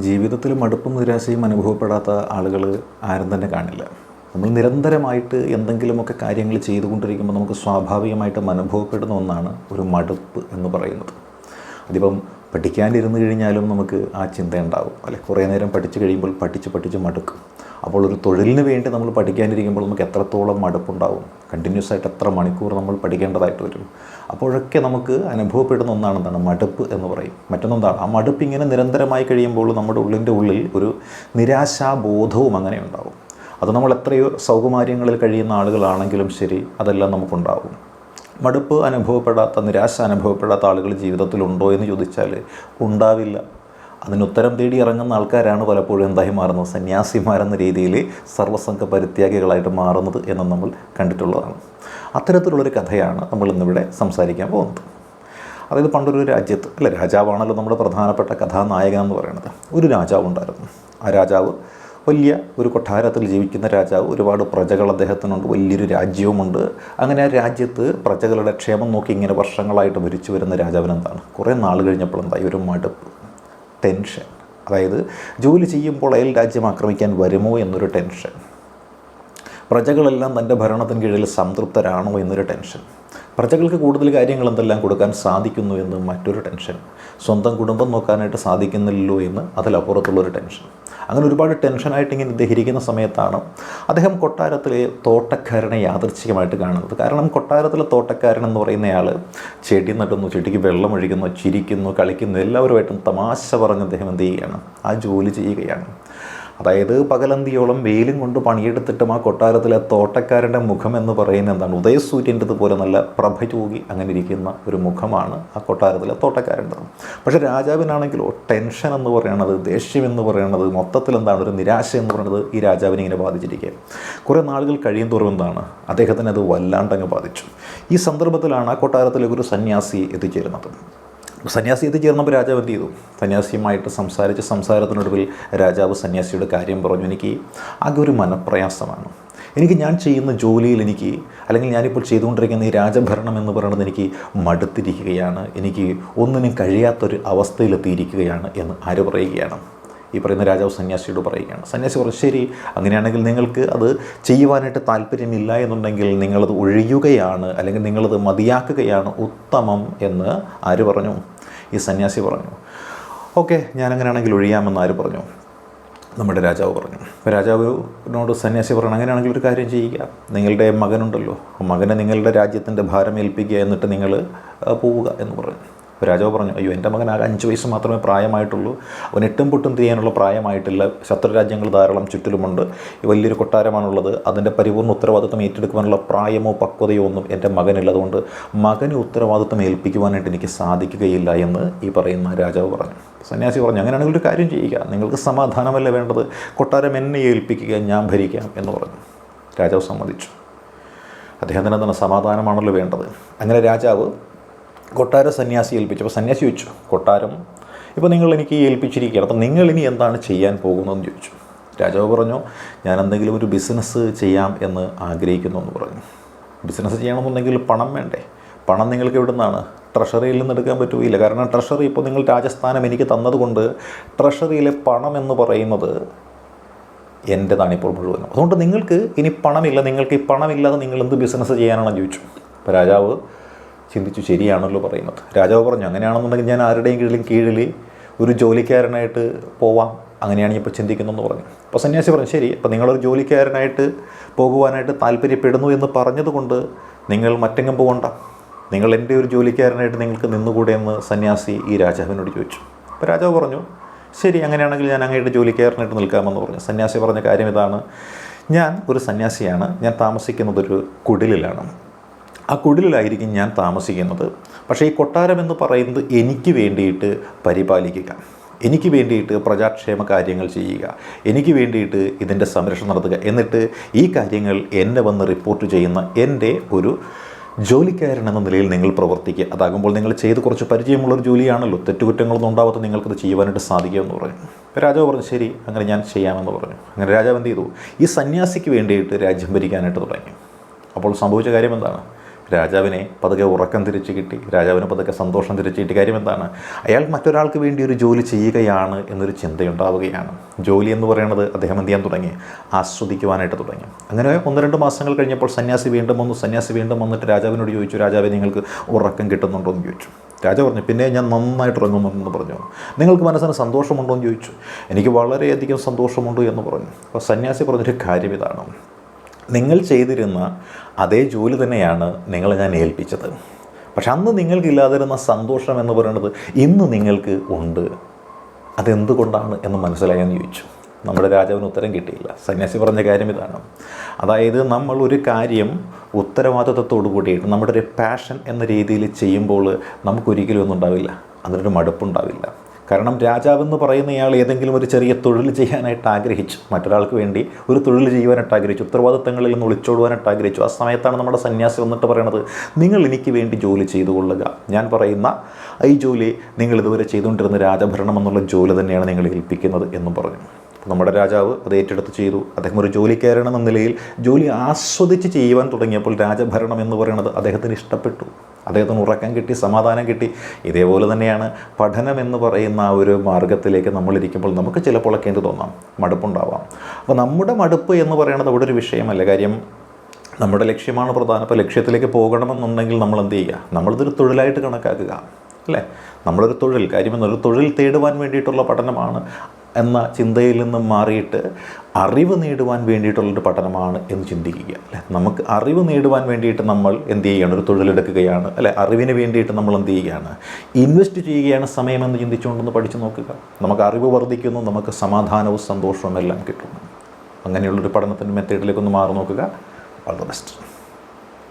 ജീവിതത്തിൽ മടുപ്പും നിരാശയും അനുഭവപ്പെടാത്ത ആളുകൾ ആരും തന്നെ കാണില്ല. നമ്മൾ നിരന്തരമായിട്ട് എന്തെങ്കിലുമൊക്കെ കാര്യങ്ങൾ ചെയ്തുകൊണ്ടിരിക്കുമ്പോൾ നമുക്ക് സ്വാഭാവികമായിട്ടും അനുഭവപ്പെടുന്ന ഒന്നാണ് ഒരു മടുപ്പ് എന്ന് പറയുന്നത്. അതിപ്പം പഠിക്കാനിരുന്ന് കഴിഞ്ഞാലും നമുക്ക് ആ ചിന്ത ഉണ്ടാവും. അല്ലെ കുറേ നേരം പഠിച്ചു കഴിയുമ്പോൾ പഠിച്ച് പഠിച്ച് മടുക്കും. അപ്പോൾ ഒരു തൊഴിലിന് വേണ്ടി നമ്മൾ പഠിക്കാനിരിക്കുമ്പോൾ നമുക്ക് എത്രത്തോളം മടുപ്പുണ്ടാവും. കണ്ടിന്യൂസ് ആയിട്ട് എത്ര മണിക്കൂർ നമ്മൾ പഠിക്കേണ്ടതായിട്ട് വരും. അപ്പോഴൊക്കെ നമുക്ക് അനുഭവപ്പെടുന്ന ഒന്നാണ് എന്താണ് മടുപ്പ് എന്ന് പറയും. മറ്റൊന്നെന്താണ്? ആ മടുപ്പ് ഇങ്ങനെ നിരന്തരമായി കഴിയുമ്പോൾ നമ്മുടെ ഉള്ളിന്റെ ഉള്ളിൽ ഒരു നിരാശാബോധവും അങ്ങനെ ഉണ്ടാവും. അത് നമ്മൾ എത്രയോ സൗകുമാര്യങ്ങളിൽ കഴിയുന്ന ആളുകളാണെങ്കിലും ശരി അതെല്ലാം നമുക്കുണ്ടാവും. മടുപ്പ് അനുഭവപ്പെടാത്ത നിരാശ അനുഭവപ്പെടാത്ത ആളുകൾ ജീവിതത്തിൽ ഉണ്ടോ എന്ന് ചോദിച്ചാൽ ഉണ്ടാവില്ല. അതിന് ഉത്തരം തേടി ഇറങ്ങുന്ന ആൾക്കാരാണ് പലപ്പോഴും എന്തായി മാറുന്നത്? സന്യാസിമാരെന്ന രീതിയിൽ സർവസംഘ പരിത്യാഗികളായിട്ട് മാറുന്നത് എന്ന് നമ്മൾ കണ്ടിട്ടുള്ളതാണ്. അത്തരത്തിലുള്ളൊരു കഥയാണ് നമ്മൾ ഇന്നിവിടെ സംസാരിക്കാൻ പോകുന്നത്. അതായത് പണ്ടൊരു രാജ്യത്ത് അല്ലെ രാജാവാണല്ലോ നമ്മുടെ പ്രധാനപ്പെട്ട കഥാനായകൻ എന്ന് പറയുന്നത്. ഒരു രാജാവ് ഉണ്ടായിരുന്നു ആ രാജാവ് വലിയ ഒരു കൊട്ടാരത്തിൽ ജീവിക്കുന്ന രാജാവ് ഒരുപാട് പ്രജകൾ അദ്ദേഹത്തിനുണ്ട് വലിയൊരു രാജ്യവുമുണ്ട്. അങ്ങനെ ആ രാജ്യത്ത് പ്രജകളുടെ ക്ഷേമം നോക്കി ഇങ്ങനെ വർഷങ്ങളായിട്ട് ഭരിച്ചു വരുന്ന രാജാവിനെന്താണ്? കുറേ നാൾ കഴിഞ്ഞപ്പോൾ എന്തായി ഒരു മടുപ്പ് ടെൻഷൻ അതായത് ജോലി ചെയ്യുമ്പോൾ അയൽ രാജ്യം ആക്രമിക്കാൻ വരുമോ എന്നൊരു ടെൻഷൻ പ്രജകളെല്ലാം തന്റെ ഭരണത്തിന് കീഴിൽ സംതൃപ്തരാണോ എന്നൊരു ടെൻഷൻ പ്രജകൾക്ക് കൂടുതൽ കാര്യങ്ങൾ എന്തെല്ലാം കൊടുക്കാൻ സാധിക്കുന്നു എന്ന് മറ്റൊരു ടെൻഷൻ. സ്വന്തം കുടുംബം നോക്കാനായിട്ട് സാധിക്കുന്നില്ലല്ലോ എന്ന് അതിലപ്പുറത്തുള്ളൊരു ടെൻഷൻ. അങ്ങനെ ഒരുപാട് ടെൻഷനായിട്ട് ഇങ്ങനെ ഇദ്ദേഹം സമയത്താണ് അദ്ദേഹം കൊട്ടാരത്തിലെ തോട്ടക്കാരനെ യാദൃച്ഛികമായിട്ട് കാണുന്നത്. കാരണം കൊട്ടാരത്തിലെ തോട്ടക്കാരൻ എന്ന് പറയുന്നയാൾ ചെടി നട്ടുന്നു ചെടിക്ക് വെള്ളം ഒഴിക്കുന്നു ചിരിക്കുന്നു കളിക്കുന്നു എല്ലാവരുമായിട്ടും തമാശ പറഞ്ഞ് അദ്ദേഹം എന്ത് ചെയ്യുകയാണ്? ആ ജോലി ചെയ്യുകയാണ്. അതായത് പകലന്തിയോളം വെയിലും കൊണ്ട് പണിയെടുത്തിട്ടും ആ കൊട്ടാരത്തിലെ തോട്ടക്കാരന്റെ മുഖം എന്ന് പറയുന്നത് എന്താണ് ഉദയസൂര്യന്റെ പോലെ നല്ല പ്രഭചൂകി അങ്ങനെ ഇരിക്കുന്ന ഒരു മുഖമാണ് ആ കൊട്ടാരത്തിലെ തോട്ടക്കാരന്റെ പക്ഷേ രാജാവിനാണെങ്കിലോ ടെൻഷൻ എന്ന് പറയുന്നത് ദേഷ്യം എന്ന് പറയുന്നത് മൊത്തത്തിൽ എന്താണ് ഒരു നിരാശ എന്ന് പറയുന്നത് ഈ രാജാവിനെ ഇങ്ങനെ ബാധിച്ചിരിക്കുക കുറേ നാളുകൾ കഴിയും തോറും എന്താണ് അദ്ദേഹത്തിന് അത് വല്ലാണ്ടങ്ങ് ബാധിച്ചു. ഈ സന്ദർഭത്തിലാണ് ആ കൊട്ടാരത്തിലേക്ക് ഒരു സന്യാസി എത്തിച്ചേരുന്നത്. സന്യാസി എത്തിച്ചേർന്നപ്പോൾ രാജാവ് എന്ത് ചെയ്തു? സന്യാസിയുമായിട്ട് സംസാരിച്ച് സംസാരത്തിനൊടുവിൽ രാജാവ് സന്യാസിയുടെ കാര്യം പറഞ്ഞു. എനിക്ക് ആകെ ഒരു മനപ്രയാസമാണ്. എനിക്ക് ഞാൻ ചെയ്യുന്ന ജോലിയിൽ എനിക്ക് അല്ലെങ്കിൽ ഞാനിപ്പോൾ ചെയ്തുകൊണ്ടിരിക്കുന്ന ഈ രാജഭരണം എന്ന് പറയുന്നത് എനിക്ക് മടുത്തിരിക്കുകയാണ്. എനിക്ക് ഒന്നിനും കഴിയാത്തൊരു അവസ്ഥയിലെത്തിയിരിക്കുകയാണ് എന്ന് ആര് പറയുകയാണ്? ഈ പറയുന്ന രാജാവ് സന്യാസിയോട് പറയുകയാണ്. സന്യാസി പറഞ്ഞു ശരി അങ്ങനെയാണെങ്കിൽ നിങ്ങൾക്ക് അത് ചെയ്യുവാനായിട്ട് താല്പര്യമില്ല എന്നുണ്ടെങ്കിൽ നിങ്ങളത് ഒഴിയുകയാണ് അല്ലെങ്കിൽ നിങ്ങളത് മതിയാക്കുകയാണ് ഉത്തമം എന്ന് ആര് പറഞ്ഞു? ഈ സന്യാസി പറഞ്ഞു ഓക്കെ ഞാനങ്ങനെയാണെങ്കിൽ ഒഴിയാമെന്ന് ആര് പറഞ്ഞു? നമ്മുടെ രാജാവ് പറഞ്ഞു അപ്പോൾ രാജാവിനോട് സന്യാസി പറഞ്ഞു അങ്ങനെയാണെങ്കിൽ ഒരു കാര്യം ചെയ്യുക നിങ്ങളുടെ മകനുണ്ടല്ലോ മകനെ നിങ്ങളുടെ രാജ്യത്തിന്റെ ഭാരം ഏൽപ്പിക്കുക എന്നിട്ട് നിങ്ങൾ പോവുക എന്ന് പറഞ്ഞു. രാജാവ് പറഞ്ഞു അയ്യോ എന്റെ മകൻ ആകെ അഞ്ച് വയസ്സ് മാത്രമേ പ്രായമായിട്ടുള്ളൂ. അവൻ എട്ടും പൊട്ടും തിരിയാനുള്ള പ്രായമായിട്ടില്ല. ശത്രുരാജ്യങ്ങൾ ധാരാളം ചുറ്റിലുമുണ്ട്. വലിയൊരു കൊട്ടാരമാണുള്ളത്. അതിന്റെ പരിപൂർണ ഉത്തരവാദിത്വം ഏറ്റെടുക്കുവാനുള്ള പ്രായമോ പക്വതയോ ഒന്നും എന്റെ മകനില്ല. അതുകൊണ്ട് മകന് ഉത്തരവാദിത്വം ഏൽപ്പിക്കുവാനായിട്ട് എനിക്ക് സാധിക്കുകയില്ല എന്ന് ഈ പറയുന്ന രാജാവ് പറഞ്ഞു. സന്യാസി പറഞ്ഞു അങ്ങനെയാണെങ്കിൽ ഒരു കാര്യം ചെയ്യുക. നിങ്ങൾക്ക് സമാധാനമല്ല വേണ്ടത്? കൊട്ടാരം എന്നെ ഏൽപ്പിക്കുക ഞാൻ ഭരിക്കാം എന്ന് പറഞ്ഞു. രാജാവ് സമ്മതിച്ചു. അദ്ദേഹത്തിന് എന്താണ്? സമാധാനമാണല്ലോ വേണ്ടത്. അങ്ങനെ രാജാവ് കൊട്ടാര സന്യാസി ഏൽപ്പിച്ചു. അപ്പോൾ സന്യാസി ചോദിച്ചു കൊട്ടാരം? ഇപ്പോൾ നിങ്ങൾ എനിക്ക് ഏൽപ്പിച്ചിരിക്കുകയാണ്. അപ്പോൾ ഇനി എന്താണ് ചെയ്യാൻ പോകുന്നതെന്ന് ചോദിച്ചു. രാജാവ് പറഞ്ഞു ഞാൻ എന്തെങ്കിലും ഒരു ബിസിനസ് ചെയ്യാം എന്ന് ആഗ്രഹിക്കുന്നു എന്ന് പറഞ്ഞു. ബിസിനസ് ചെയ്യണമെന്നുണ്ടെങ്കിൽ പണം വേണ്ടേ? പണം നിങ്ങൾക്ക് എവിടെ നിന്നാണ് ട്രഷറിയിൽ നിന്ന് എടുക്കാൻ പറ്റുകയില്ല കാരണം ട്രഷറി ഇപ്പോൾ നിങ്ങൾ രാജസ്ഥാനം എനിക്ക് തന്നതുകൊണ്ട് ട്രഷറിയിലെ പണം എന്ന് പറയുന്നത് എന്റെതാണ് ഇപ്പോൾ മുഴുവനും. അതുകൊണ്ട് നിങ്ങൾക്ക് ഇനി പണമില്ല. നിങ്ങൾക്ക് ഈ പണമില്ലാതെ നിങ്ങൾ എന്ത് ബിസിനസ് ചെയ്യാനാണെന്ന് ചോദിച്ചു. അപ്പോൾ രാജാവ് ചിന്തിച്ചു ശരിയാണല്ലോ പറയുന്നത്. രാജാവ് പറഞ്ഞു അങ്ങനെയാണെന്നുണ്ടെങ്കിൽ ഞാൻ ആരുടെയും കീഴിലും കീഴിൽ ഒരു ജോലിക്കാരനായിട്ട് പോവാം. അങ്ങനെയാണ് ഞാൻ ഇപ്പോൾ ചിന്തിക്കുന്നതെന്ന് പറഞ്ഞു. അപ്പോൾ സന്യാസി പറഞ്ഞു ശരി അപ്പോൾ നിങ്ങളൊരു ജോലിക്കാരനായിട്ട് പോകുവാനായിട്ട് താല്പര്യപ്പെടുന്നു എന്ന് പറഞ്ഞതുകൊണ്ട് നിങ്ങൾ മറ്റെങ്ങും പോകണ്ട. നിങ്ങൾ എന്റെ ഒരു ജോലിക്കാരനായിട്ട് നിങ്ങൾക്ക് നിന്നുകൂടെ എന്ന് സന്യാസി ഈ രാജാവിനോട് ചോദിച്ചു. അപ്പോൾ രാജാവ് പറഞ്ഞു ശരി അങ്ങനെയാണെങ്കിൽ ഞാൻ അങ്ങയുടെ ജോലിക്കാരനായിട്ട് നിൽക്കാമെന്ന് പറഞ്ഞു. സന്യാസി പറഞ്ഞ കാര്യം ഇതാണ്. ഞാൻ ഒരു സന്യാസിയാണ്. ഞാൻ താമസിക്കുന്നത് ഒരു കുടിലിലാണ്. ആ കുടിലായിരിക്കും ഞാൻ താമസിക്കുന്നത്. പക്ഷേ ഈ കൊട്ടാരം എന്ന് പറയുന്നത് എനിക്ക് വേണ്ടിയിട്ട് പരിപാലിക്കുക. എനിക്ക് വേണ്ടിയിട്ട് പ്രജാക്ഷേമ കാര്യങ്ങൾ ചെയ്യുക. എനിക്ക് വേണ്ടിയിട്ട് ഇതിന്റെ സംരക്ഷണം നടത്തുക. എന്നിട്ട് ഈ കാര്യങ്ങൾ എന്നെ വന്ന് റിപ്പോർട്ട് ചെയ്യുന്ന എന്റെ ഒരു ജോലിക്കാരൻ എന്ന നിലയിൽ നിങ്ങൾ പ്രവർത്തിക്കുക. അതാകുമ്പോൾ നിങ്ങൾ ചെയ്ത് കുറച്ച് പരിചയമുള്ളൊരു ജോലിയാണല്ലോ. തെറ്റുകുറ്റങ്ങളൊന്നും ഉണ്ടാവാത്ത നിങ്ങൾക്കത് ചെയ്യുവാനായിട്ട് സാധിക്കുമെന്ന് പറഞ്ഞു രാജാവ് പറഞ്ഞു ശരി അങ്ങനെ ഞാൻ ചെയ്യാമെന്ന് പറഞ്ഞു. അങ്ങനെ രാജാവ് എന്ത് ചെയ്തു? ഈ സന്യാസിക്ക് വേണ്ടിയിട്ട് രാജ്യം ഭരിക്കാനായിട്ട് തുടങ്ങി. അപ്പോൾ സംഭവിച്ച കാര്യം എന്താണ്? രാജാവിനെ പതുക്കെ ഉറക്കം തിരിച്ചു കിട്ടി രാജാവിന് പതുക്കെ സന്തോഷം തിരിച്ചു കിട്ടി. കാര്യം എന്താണ്? അയാൾ മറ്റൊരാൾക്ക് വേണ്ടി ഒരു ജോലി ചെയ്യുകയാണ് എന്നൊരു ചിന്തയുണ്ടാവുകയാണ്. ജോലി എന്ന് പറയുന്നത് അദ്ദേഹം എന്ത് ചെയ്യാൻ തുടങ്ങി? ആസ്വദിക്കുവാനായിട്ട് തുടങ്ങി. അങ്ങനെ ഒന്ന് രണ്ട് മാസങ്ങൾ കഴിഞ്ഞപ്പോൾ സന്യാസി വീണ്ടും വന്നു. സന്യാസി വീണ്ടും വന്നിട്ട് രാജാവിനോട് ചോദിച്ചു രാജാവെ നിങ്ങൾക്ക് ഉറക്കം കിട്ടുന്നുണ്ടോ? എന്ന് ചോദിച്ചു. രാജാവ് പറഞ്ഞു പിന്നെ ഞാൻ നന്നായിട്ട് ഉറങ്ങുമെന്ന് പറഞ്ഞു. നിങ്ങൾക്ക് മനസ്സിന് സന്തോഷമുണ്ടോ? എന്ന് ചോദിച്ചു. എനിക്ക് വളരെയധികം സന്തോഷമുണ്ട് എന്ന് പറഞ്ഞു. അപ്പോൾ സന്യാസി പറഞ്ഞൊരു കാര്യം ഇതാണ്. നിങ്ങൾ ചെയ്തിരുന്ന അതേ ജോലി തന്നെയാണ് നിങ്ങളെ ഞാൻ ഏൽപ്പിച്ചത്. പക്ഷെ അന്ന് നിങ്ങൾക്കില്ലാതിരുന്ന സന്തോഷം എന്ന് പറയുന്നത് ഇന്ന് നിങ്ങൾക്ക് ഉണ്ട്. അതെന്തുകൊണ്ടാണ് എന്ന് മനസ്സിലായെന്ന് ചോദിച്ചു. നമ്മുടെ രാജാവിന് ഉത്തരം കിട്ടിയില്ല. സന്യാസി പറഞ്ഞ കാര്യം ഇതാണ്. അതായത് നമ്മൾ ഒരു കാര്യം ഉത്തരവാദിത്വത്തോടു കൂടിയിട്ട് നമ്മുടെ ഒരു പാഷൻ എന്ന രീതിയിൽ ചെയ്യുമ്പോൾ നമുക്കൊരിക്കലും ഒന്നും ഉണ്ടാവില്ല. അതിനൊരു മടുപ്പുണ്ടാവില്ല കാരണം രാജാവെന്ന് പറയുന്ന ഇയാൾ ഏതെങ്കിലും ഒരു ചെറിയ തൊഴിൽ ചെയ്യാനായിട്ട് ആഗ്രഹിച്ചു. മറ്റൊരാൾക്ക് വേണ്ടി ഒരു തൊഴിൽ ചെയ്യുവാനായിട്ട് ആഗ്രഹിച്ചു. ഉത്തരവാദിത്തങ്ങളിൽ നിന്ന് ഒളിച്ചോടുവാനായിട്ട് ആഗ്രഹിച്ചു. ആ സമയത്താണ് നമ്മുടെ സന്യാസി വന്നിട്ട് പറയണത് നിങ്ങൾ എനിക്ക് വേണ്ടി ജോലി ചെയ്തു കൊള്ളുക. ഞാൻ പറയുന്ന ഈ ജോലി നിങ്ങൾ ഇതുവരെ ചെയ്തുകൊണ്ടിരുന്ന രാജഭരണം എന്നുള്ള ജോലി തന്നെയാണ് നിങ്ങൾ ഏൽപ്പിക്കുന്നത് എന്നും പറഞ്ഞു. നമ്മുടെ രാജാവ് അത് ഏറ്റെടുത്ത് ചെയ്തു. അദ്ദേഹം ഒരു ജോലിക്കാരൻ എന്ന നിലയിൽ ജോലി ആസ്വദിച്ച് ചെയ്യുവാൻ തുടങ്ങിയപ്പോൾ രാജഭരണം എന്ന് പറയുന്നത് അദ്ദേഹത്തിന് ഇഷ്ടപ്പെട്ടു. അദ്ദേഹത്തിന് ഉറക്കം കിട്ടി സമാധാനം കിട്ടി. ഇതേപോലെ തന്നെയാണ് പഠനം എന്ന് പറയുന്ന ആ ഒരു മാർഗത്തിലേക്ക് നമ്മളിരിക്കുമ്പോൾ നമുക്ക് ചിലപ്പോഴൊക്കെ എന്ത് തോന്നാം? മടുപ്പുണ്ടാവാം. അപ്പോൾ നമ്മുടെ മടുപ്പ് എന്ന് പറയുന്നത് അവിടെ ഒരു വിഷയമല്ല. കാര്യം നമ്മുടെ ലക്ഷ്യമാണ് പ്രധാനം. അപ്പോൾ ലക്ഷ്യത്തിലേക്ക് പോകണമെന്നുണ്ടെങ്കിൽ നമ്മൾ എന്ത് ചെയ്യുക? നമ്മളിതൊരു തൊഴിലായിട്ട് കണക്കാക്കുക. അല്ലേ? നമ്മളൊരു തൊഴിൽ കാര്യം എന്നൊരു തൊഴിൽ തേടുവാൻ വേണ്ടിയിട്ടുള്ള പഠനമാണ്. എന്ന ചിന്തയിൽ നിന്നും മാറിയിട്ട് അറിവ് നേടുവാൻ വേണ്ടിയിട്ടുള്ളൊരു പഠനമാണ് എന്ന് ചിന്തിക്കുക അല്ലേ? നമുക്ക് അറിവ് നേടുവാൻ വേണ്ടിയിട്ട് നമ്മൾ എന്ത് ചെയ്യുകയാണ് ഒരു തൊഴിലെടുക്കുകയാണ് അല്ലെ? അറിവിന് വേണ്ടിയിട്ട് നമ്മൾ എന്ത് ചെയ്യുകയാണ്? ഇൻവെസ്റ്റ് ചെയ്യുകയാണ് സമയമെന്ന് ചിന്തിച്ചുകൊണ്ടൊന്ന് പഠിച്ചു നോക്കുക. നമുക്ക് അറിവ് വർദ്ധിക്കുന്നു നമുക്ക് സമാധാനവും സന്തോഷവും എല്ലാം കിട്ടുന്നു അങ്ങനെയുള്ളൊരു പഠനത്തിന്റെ മെത്തേഡിലേക്കൊന്ന് മാറി നോക്കുക. All the best